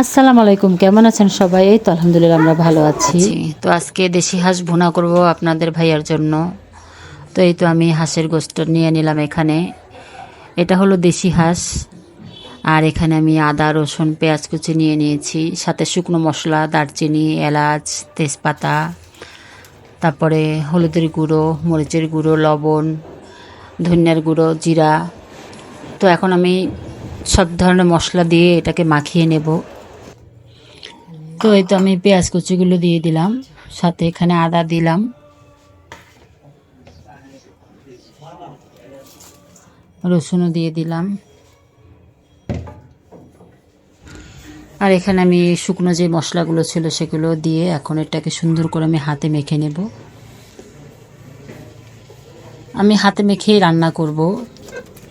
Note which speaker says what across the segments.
Speaker 1: আসসালামু আলাইকুম, কেমন আছেন সবাই? এই তো আলহামদুলিল্লাহ, আমরা ভালো আছি।
Speaker 2: তো আজকে দেশি হাঁস ভুনা করব আপনাদের ভাইয়ার জন্য। তো এই তো আমি হাঁসের গোস্ত নিয়ে নিলাম এখানে। এটা হলো দেশি হাঁস, আর এখানে আমি আদা, রসুন, পেঁয়াজ কুচি নিয়ে নিয়েছি, সাথে শুকনো মশলা, দারচিনি, এলাচ, তেজপাতা, তারপরে হলুদের গুঁড়ো, মরিচের গুঁড়ো, লবণ, ধনিয়ার গুঁড়ো, জিরা। তো এখন আমি সব ধরনের মশলা দিয়ে এটাকে মাখিয়ে নেব। তো এই তো আমি পেঁয়াজ কুচিগুলো দিয়ে দিলাম, সাথে এখানে আদা দিলাম। রসুনও দিয়ে দিলাম। আর এখানে আমি শুকনো যে মশলাগুলো ছিল সেগুলো দিয়ে এখন এটাকে সুন্দর করে আমি হাতে মেখে নেব। আমি হাতে মেখেই রান্না করব।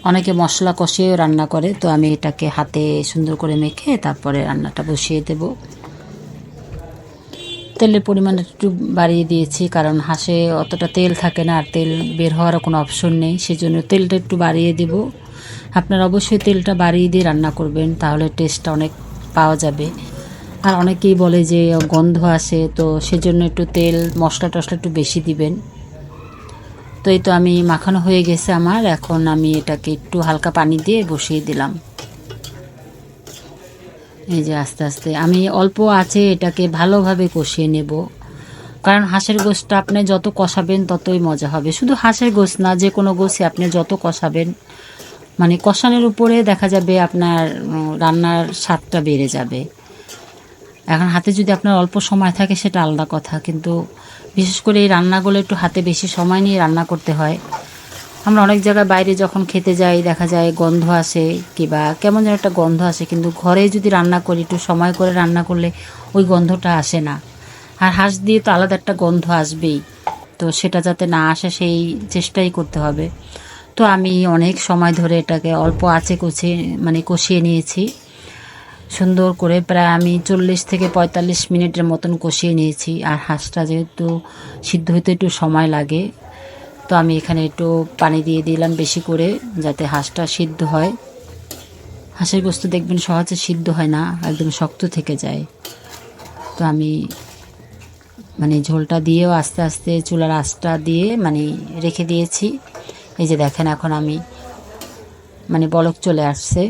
Speaker 2: অনেকে মশলা কষিয়েও রান্না করে, তো আমি এটাকে হাতে সুন্দর করে মেখে তারপরে রান্নাটা বসিয়ে দেবো। তেলের পরিমাণ একটু বাড়িয়ে দিয়েছি, কারণ হাঁসে অতটা তেল থাকে না আর তেল বের হওয়ার কোনো অপশন নেই, সেজন্য তেলটা একটু বাড়িয়ে দেব। আপনারা অবশ্যই তেলটা বাড়িয়ে দিয়ে রান্না করবেন, তাহলে টেস্টটা অনেক পাওয়া যাবে। আর অনেকেই বলে যে গন্ধ আসে, তো সেজন্য একটু তেল, মশলা টশলা একটু বেশি দিবেন। তো এই তো আমি মাখানো হয়ে গেছে আমার, এখন আমি এটাকে একটু হালকা পানি দিয়ে বসিয়ে দিলাম। এই যে আস্তে আস্তে, আমি অল্প আছে এটাকে ভালোভাবে কষিয়ে নেব। কারণ হাঁসের গোশটা আপনি যত কষাবেন ততই মজা হবে। শুধু হাঁসের গোশ না, যে কোনো গোশে আপনি যত কষাবেন মানে কষানোর উপরে দেখা যাবে আপনার রান্নার স্বাদটা বেড়ে যাবে। এখন হাতে যদি আপনার অল্প সময় থাকে, সেটা আলাদা কথা। কিন্তু বিশেষ করে এই রান্নাগুলো একটু হাতে বেশি সময় নিয়ে রান্না করতে হয়। আমরা অনেক জায়গায় বাইরে যখন খেতে যাই, দেখা যায় গন্ধ আসে কিবা, কেমন যেন একটা গন্ধ আসে, কিন্তু ঘরে যদি রান্না করি, একটু সময় করে রান্না করলে ওই গন্ধটা আসে না। আর হাঁস দিয়ে তো আলাদা একটা গন্ধ আসবেই, তো সেটা যাতে না আসে সেই চেষ্টাই করতে হবে। তো আমি অনেক সময় ধরে এটাকে অল্প আছে কষিয়ে মানে কষিয়ে নিয়েছি। সুন্দর করে প্রায় আমি চল্লিশ থেকে পঁয়তাল্লিশ মিনিটের মতন কষিয়ে নিয়েছি। আর হাঁসটা যেহেতু সিদ্ধ হতে একটু সময় লাগে তো আমি এখানে একটু পানি দিয়ে দিলাম বেশি করে, যাতে হাঁসটা সিদ্ধ হয়। হাঁসের গোস্ত দেখবেন সহজে সিদ্ধ হয় না, একদম শক্ত থেকে যায়। তো আমি মানে ঝোলটা দিয়েও আস্তে আস্তে চুলার আঁচটা দিয়ে মানে রেখে দিয়েছি। এই যে দেখেন এখন আমি মানে বলক চলে আসছে।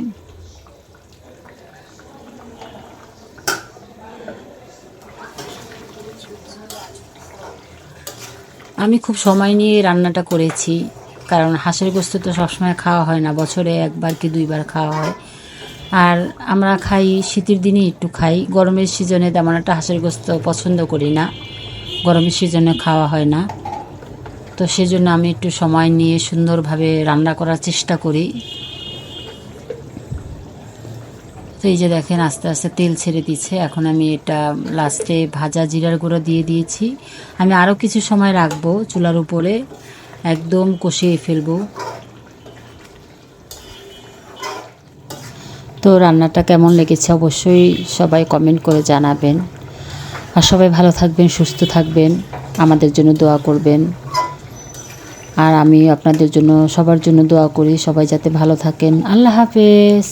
Speaker 2: আমি খুব সময় নিয়ে রান্নাটা করেছি, কারণ হাঁসের গোস্ত তো সবসময় খাওয়া হয় না, বছরে একবার কি দুইবার খাওয়া হয়। আর আমরা খাই, শীতের দিনে একটু খাই। গরমের সিজনে তেমন একটা হাঁসের গোস্ত পছন্দ করি না। গরমের সিজনে খাওয়া হয় না। তো সেজন্য আমি একটু সময় নিয়ে সুন্দরভাবে রান্না করার চেষ্টা করি। তো এই যে দেখেন, আস্তে আস্তে তেল ছেড়ে দিচ্ছে। এখন আমি এটা লাস্টে ভাজা জিরার গুঁড়ো দিয়ে দিয়েছি। আমি আরও কিছু সময় রাখব চুলার উপরে। একদম কষিয়ে ফেলব। তো রান্নাটা কেমন লেগেছে অবশ্যই সবাই কমেন্ট করে জানাবেন। আর সবাই ভালো থাকবেন, সুস্থ থাকবেন, আমাদের জন্য দোয়া করবেন। আর আমি আপনাদের জন্য, সবার জন্য দোয়া করি। সবাই যাতে ভালো থাকেন। আল্লাহ হাফেজ।